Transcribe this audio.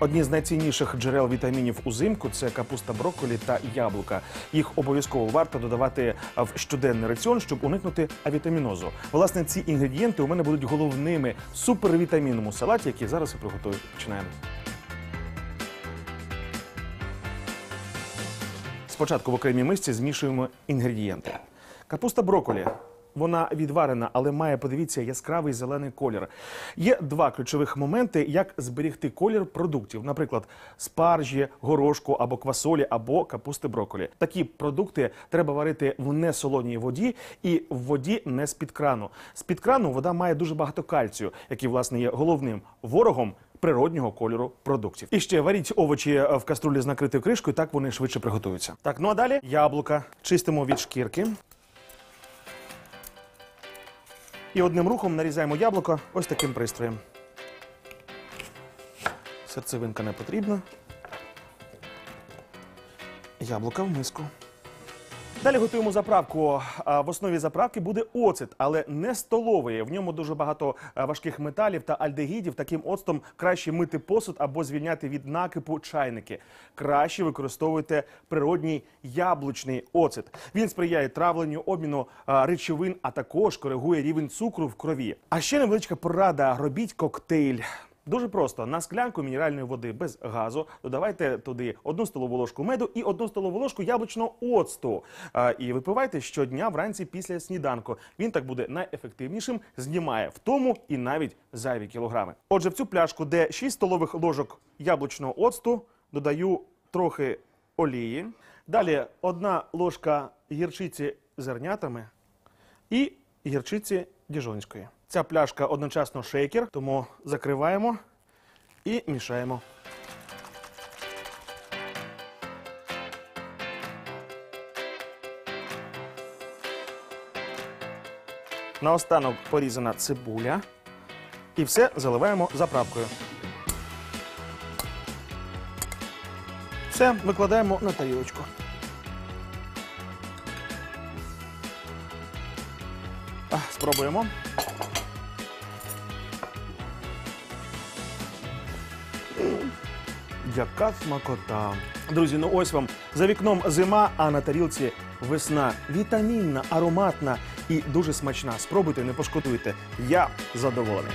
Одні з найцінніших джерел вітамінів узимку це капуста брокколі та яблука. Їх обов'язково варто додавати в щоденний раціон, щоб уникнути авітамінозу. Власне, ці інгредієнти у мене будуть головними в супервітамінному салаті, який зараз я приготую. Починаємо. Спочатку в окремій мисці змішуємо інгредієнти. Капуста брокколі. Вона відварена, але має, подивіться, яскравий зелений колір. Є два ключових моменти, як зберігти колір продуктів, наприклад, спаржі, горошку або квасолі, або капусти брокколі. Такі продукти треба варити в несолоній воді і в воді не з-під крану. З-під крану вода має дуже багато кальцію, який, власне, є головним ворогом природнього кольору продуктів. І ще варіть овочі в каструлі з накритою кришкою, так вони швидше приготуються. Так, ну а далі яблука чистимо від шкірки. І одним рухом нарізаємо яблуко ось таким пристроєм. Серцевинка не потрібна. Яблука в миску. Далі готуємо заправку. В основі заправки буде оцет, але не столовий. В ньому дуже багато важких металів та альдегідів. Таким оцтом краще мити посуд або звільняти від накипу чайники. Краще використовуйте природній яблучний оцет. Він сприяє травленню, обміну речовин, а також коригує рівень цукру в крові. А ще невеличка порада: робіть коктейль. Дуже просто на склянку мінеральної води без газу додавайте туди одну столову ложку меду і одну столову ложку яблучного оцту. І випивайте щодня вранці після сніданку. Він так буде найефективнішим, знімає втому і навіть зайві кілограми. Отже, в цю пляшку, де 6 столових ложок яблучного оцту, додаю трохи олії. Далі одна ложка гірчиці зернятами і гірчиці діжонської. Ця пляшка одночасно шейкер, тому закриваємо і мішаємо. Наостанок порізана цибуля. І все заливаємо заправкою. Все викладаємо на тарілочку. Спробуємо. Яка смакота. Друзі, ну ось вам за вікном зима, а на тарілці весна. Вітамінна, ароматна і дуже смачна. Спробуйте, не пошкодуйте. Я задоволений.